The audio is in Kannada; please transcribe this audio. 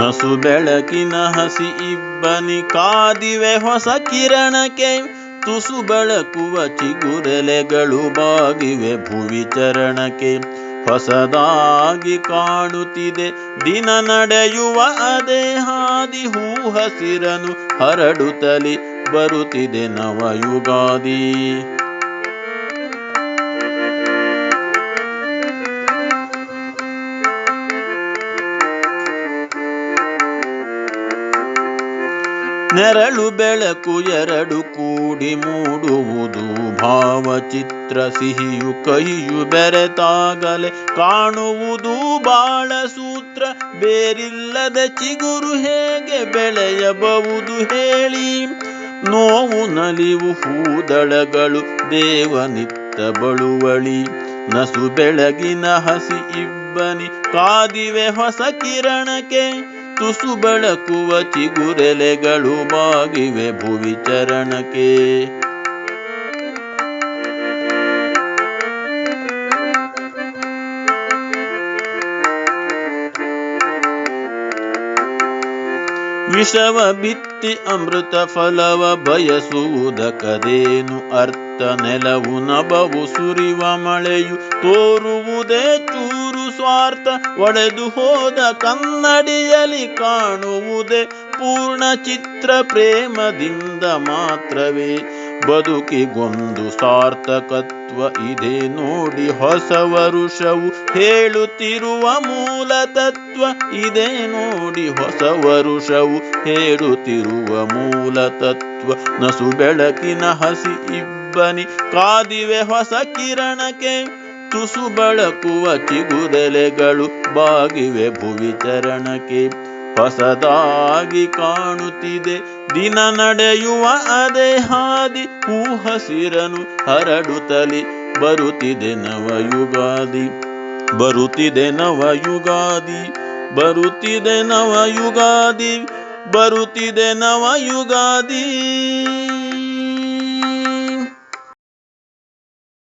ನಸು ಬೆಳಕಿನ ಹಸಿ ಇಬ್ಬನಿ ಕಾದಿವೆ ಹೊಸ ಕಿರಣಕ್ಕೆ. ತುಸು ಬೆಳಕುವ ಚಿಗುರೆಲೆಗಳು ಬಾಗಿವೆ ಭುವಿ ಚರಣಕ್ಕೆ. ಹೊಸದಾಗಿ ಕಾಣುತ್ತಿದೆ ದಿನ ನಡೆಯುವ ಅದೇ ಹಾದಿ ಹೂ ಹಸಿರನು ಹರಡುತ್ತಲಿ ಬರುತ್ತಿದೆ ನವಯುಗಾದಿ. ನೆರಳು ಬೆಳಕು ಎರಡು ಕೂಡಿ ಮೂಡುವುದು ಭಾವಚಿತ್ರ ಸಿಹಿಯು ಕಹಿಯು ಬೆರೆತಾಗಲೇ ಕಾಣುವುದು ಬಾಳ ಸೂತ್ರ ಬೇರಿಲ್ಲದ ಚಿಗುರು ಹೇಗೆ ಬೆಳೆಯಬಹುದು ಹೇಳಿ. ನೋವು ನಲಿವು ಹೂದಳಗಳು ದೇವನಿತ್ತ ಬಳುವಳಿ. ನಸು ಬೆಳಗಿನ ಹಸಿ ಇಬ್ಬನಿ ಕಾದಿವೆ ಹೊಸ ಕಿರಣಕ್ಕೆ. ತುಸು ಬೆಳಕುವ ಚಿಗುರೆಲೆಗಳು ಬಾಗಿವೆ ಭುವಿ ಚರಣಕ್ಕೆ ವಿಷವ ಬಿತ್ತಿ ಅಮೃತ ಫಲವ ಬಯಸುವುದಕದೇನು ಅರ್ಥ? ನೆಲವು ನಬವು ಸುರಿವ ಮಳೆಯು ತೋರುವುದೇ ಚೂರು ಸ್ವಾರ್ಥ. ಒಡೆದು ಹೋದ ಕನ್ನಡಿಯಲ್ಲಿ ಕಾಣುವುದೇ ಪೂರ್ಣ ಚಿತ್ರ ಪ್ರೇಮದಿಂದ ಮಾತ್ರವೇ. ಬದುಕಿಗೊಂದು ಸಾರ್ಥಕತ್ವ ಇದೆ ನೋಡಿ ಹೊಸ ವರುಷವು ಹೇಳುತ್ತಿರುವ ಮೂಲ ತತ್ವ ಇದೆ ನೋಡಿ ಹೊಸ ವರುಷವು ಹೇಳುತ್ತಿರುವ ಮೂಲ ತತ್ವ. ನಸು ಬೆಳಕಿನ ಹಸಿ ಇಬ್ಬನಿ, ಕಾದಿವೆ ಹೊಸ ಕಿರಣಕ್ಕೆ ತುಸು ಬಳಕುವ ಚಿಗುರೆಲೆಗಳು, ಬಾಗಿವೆ ಭುವಿ ಚರಣಕ್ಕೆ. ಹೊಸದಾಗಿ ಕಾಣುತ್ತಿದೆ. ದಿನ ನಡೆಯುವ ಅದೇ ಹಾದಿ, ಹೂ ಹಸಿರನು ಹರಡುತ್ತಲಿ ಬರುತ್ತಿದೆ ನವಯುಗಾದಿ. ಬರುತ್ತಿದೆ ನವಯುಗಾದಿ ಬರುತ್ತಿದೆ ನವಯುಗಾದಿ ಬರುತ್ತಿದೆ ನವಯುಗಾದಿ.